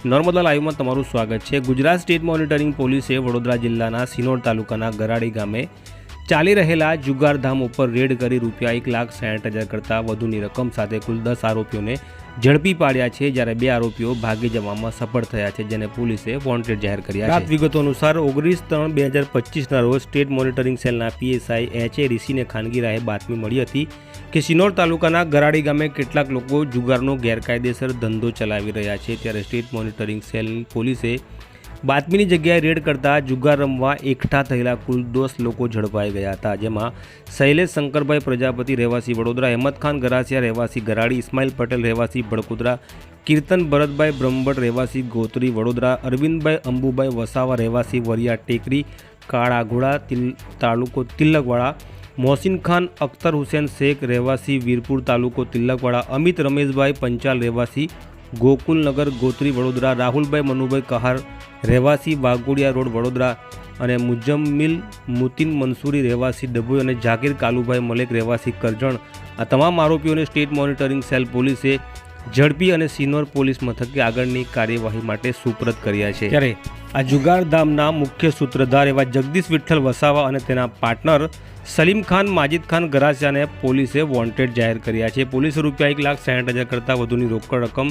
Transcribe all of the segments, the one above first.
નર્મદા લાઈવમાં તમારું સ્વાગત છે. ગુજરાત સ્ટેટ મોનિટરિંગ પોલીસે વડોદરા જિલ્લાના સિનોર તાલુકાના ગરાડી ગામે ચાલી રહેલા જુગારધામ ઉપર રેડ કરી રૂપિયા એક લાખ સાઠ હજાર કરતાં વધુની રકમ સાથે કુલ દસ આરોપીઓને ઝડપી પાડ્યા છે જ્યારે બે આરોપીઓ ભાગી જવામાં સફળ થયા છે, જેને પોલીસે વોન્ટેડ જાહેર કર્યા પ્રાપ્ત વિગતો અનુસાર ઓગણીસ ત્રણ બે હજાર પચીસના રોજ સ્ટેટ મોનિટરિંગ સેલના પીએસઆઈ એચ એ રિસીને ખાનગી રાહે બાતમી મળી હતી કે સિનોર તાલુકાના ગરાડી ગામે કેટલાક લોકો જુગારનો ગેરકાયદેસર ધંધો ચલાવી રહ્યા છે. ત્યારે સ્ટેટ મોનિટરિંગ સેલ પોલીસે બાતમીની જગ્યાએ રેડ કરતા જુગાર રમવા એકઠા થયેલા કુલ દસ લોકો ઝડપાઈ ગયા હતા જેમાં શૈલેષ શંકરભાઈ પ્રજાપતિ રહેવાસી વડોદરા હેમત ખાન ગરાસિયા રહેવાસી ગરાડી ઇસ્માઇલ પટેલ રહેવાસી બડકુદરા કીર્તન ભરતભાઈ બ્રહ્મભટ્ટ રહેવાસી ગોત્રી વડોદરા અરવિંદભાઈ અંબુભાઈ વસાવા રહેવાસી વરિયા ટેકરી કાળાઘોડા તિલ તાલુકો તિલકવાડા મોહસિન ખાન અખ્તર હુસેન શેખ રહેવાસી વીરપુર તાલુકો તિલકવાડા અમિત રમેશભાઈ પંચાલ રહેવાસી ગોકુલનગર ગોત્રી વડોદરા, રાહુલભાઈ મનુભાઈ કહાર, રહેવાસી વાઘોડિયા રોડ વડોદરા અને મુજમ્મિલ મુતિન મંસૂરી, રહેવાસી ડભોઈ અને જાકીર કાલુભાઈ મલેક, રહેવાસી કરજણ. આ તમામ આરોપીઓને સ્ટેટ મોનિટરિંગ સેલ પોલીસે ઝડપી અને સિનોર પોલીસ મથકે આગળની કાર્યવાહી માટે સુપ્રત કર્યા છે. ત્યારે આ જુગારધામના મુખ્ય સૂત્રધાર એવા જગદીશ વિઠ્ઠલ વસાવા અને તેના પાર્ટનર સલીમ ખાન, માજીદ ખાન ગરાસિયાને પોલીસે વોન્ટેડ જાહેર કર્યા છે. પોલીસે રૂપિયા એક લાખ સાઠ હજાર કરતાં વધુની રોકડ રકમ,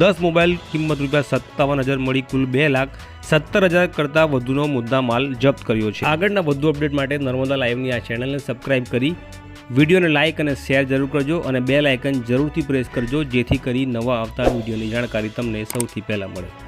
દસ મોબાઈલ કિંમત રૂપિયા સત્તાવન હજાર મળી કુલ બે લાખ સત્તર હજાર કરતાં વધુનો મુદ્દા માલ જપ્ત કર્યો છે. આગળના વધુ અપડેટ માટે નર્મદા લાઈવની આ ચેનલને સબસ્ક્રાઇબ કરી વિડીયોને લાઇક અને શેર જરૂર કરજો અને બે લાઇકન જરૂરથી પ્રેસ કરજો, જેથી કરી નવા આવતા વિડીયોની જાણકારી તમને સૌથી પહેલાં મળે.